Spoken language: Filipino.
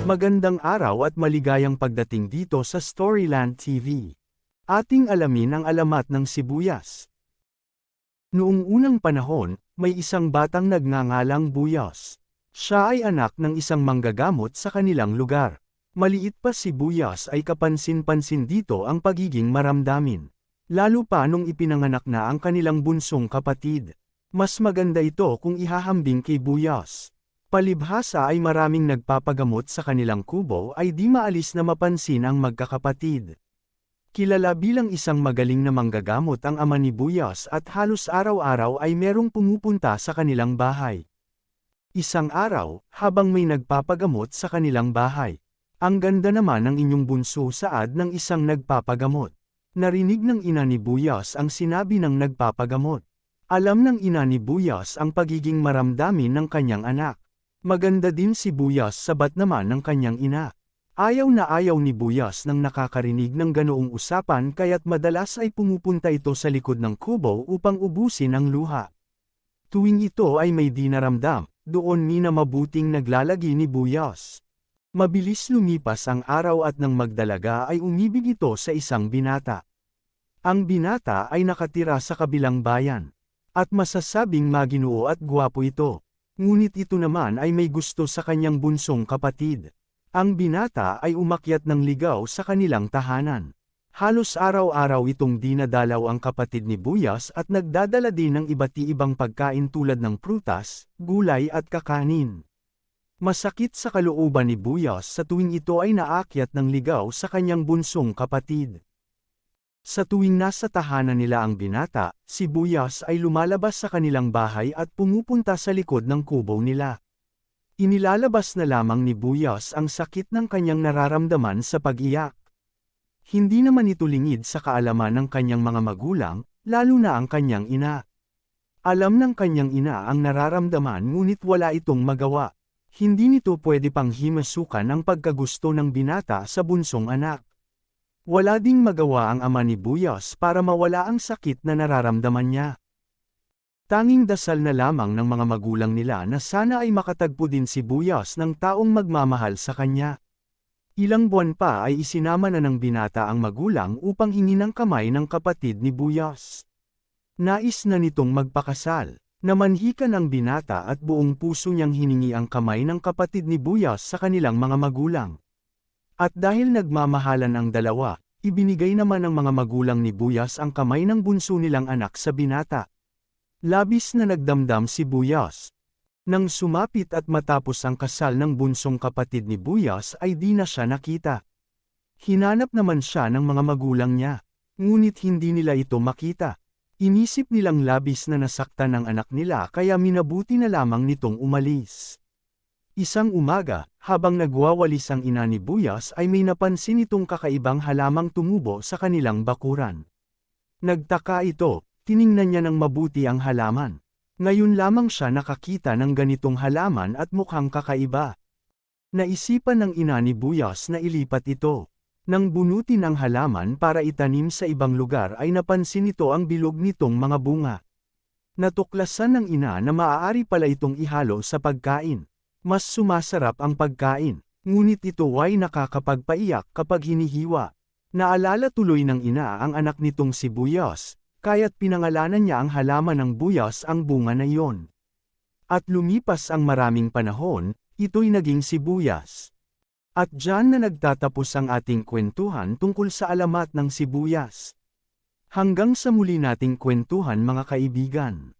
Magandang araw at maligayang pagdating dito sa Storyland TV. Ating alamin ang alamat ng sibuyas. Noong unang panahon, may isang batang nagngangalang Buyas. Siya ay anak ng isang manggagamot sa kanilang lugar. Maliit pa si Buyas ay kapansin-pansin dito ang pagiging maramdamin. Lalo pa nung ipinanganak na ang kanilang bunsong kapatid. Mas maganda ito kung ihahambing kay Buyas. Palibhasa ay maraming nagpapagamot sa kanilang kubo ay di maalis na mapansin ang magkakapatid. Kilala bilang isang magaling na manggagamot ang ama ni Buyas at halos araw-araw ay merong pumupunta sa kanilang bahay. Isang araw, habang may nagpapagamot sa kanilang bahay. Ang ganda naman ng inyong bunso saad ng isang nagpapagamot. Narinig ng ina ni Buyas ang sinabi ng nagpapagamot. Alam ng ina ni Buyas ang pagiging maramdamin ng kanyang anak. Maganda din si Buyas sabat naman ng kanyang ina. Ayaw na ayaw ni Buyas nang nakakarinig ng ganoong usapan kaya't madalas ay pumupunta ito sa likod ng kubo upang ubusin ang luha. Tuwing ito ay may di naramdam, doon ni na mabuting naglalagi ni Buyas. Mabilis lumipas ang araw at nang magdalaga ay umibig ito sa isang binata. Ang binata ay nakatira sa kabilang bayan. At masasabing maginoo at gwapo ito. Ngunit ito naman ay may gusto sa kanyang bunsong kapatid. Ang binata ay umakyat ng ligaw sa kanilang tahanan. Halos araw-araw itong dinadalaw ang kapatid ni Buyas at nagdadala din ng iba't ibang pagkain tulad ng prutas, gulay at kakanin. Masakit sa kalooban ni Buyas sa tuwing ito ay naakyat ng ligaw sa kanyang bunsong kapatid. Sa tuwing nasa tahanan nila ang binata, si Buyas ay lumalabas sa kanilang bahay at pumupunta sa likod ng kubo nila. Inilalabas na lamang ni Buyas ang sakit ng kanyang nararamdaman sa pag-iyak. Hindi naman ito lingid sa kaalaman ng kanyang mga magulang, lalo na ang kanyang ina. Alam ng kanyang ina ang nararamdaman ngunit wala itong magawa. Hindi nito pwede pang himasukan ang pagkagusto ng binata sa bunsong anak. Wala ding magawa ang ama ni Buyas para mawala ang sakit na nararamdaman niya. Tanging dasal na lamang ng mga magulang nila na sana ay makatagpo din si Buyas ng taong magmamahal sa kanya. Ilang buwan pa ay isinama na ng binata ang magulang upang hingi ng kamay ng kapatid ni Buyas. Nais na nitong magpakasal. Namanhikan ang binata at buong puso niyang hiningi ang kamay ng kapatid ni Buyas sa kanilang mga magulang. At dahil nagmamahalan ang dalawa, ibinigay naman ng mga magulang ni Buyas ang kamay ng bunso nilang anak sa binata. Labis na nagdamdam si Buyas. Nang sumapit at matapos ang kasal ng bunsong kapatid ni Buyas ay di na siya nakita. Hinanap naman siya ng mga magulang niya, ngunit hindi nila ito makita. Inisip nilang labis na nasaktan ng anak nila kaya minabuti na lamang nitong umalis. Isang umaga, habang nagwawalis ang ina ni Buyas ay may napansin itong kakaibang halamang tumubo sa kanilang bakuran. Nagtaka ito, tiningnan niya ng mabuti ang halaman. Ngayon lamang siya nakakita ng ganitong halaman at mukhang kakaiba. Naisipan ng ina ni Buyas na ilipat ito. Nang bunutin ang halaman para itanim sa ibang lugar ay napansin nito ang bilog nitong mga bunga. Natuklasan ng ina na maaari pala itong ihalo sa pagkain. Mas sumasarap ang pagkain, ngunit ito ay nakakapagpaiyak kapag hinihiwa. Naalala tuloy ng ina ang anak nitong si Buyas, kaya't pinangalanan niya ang halaman ng buyas ang bunga na iyon. At lumipas ang maraming panahon, ito'y naging sibuyas. At dyan na nagtatapos ang ating kwentuhan tungkol sa alamat ng sibuyas. Hanggang sa muli nating kwentuhan mga kaibigan.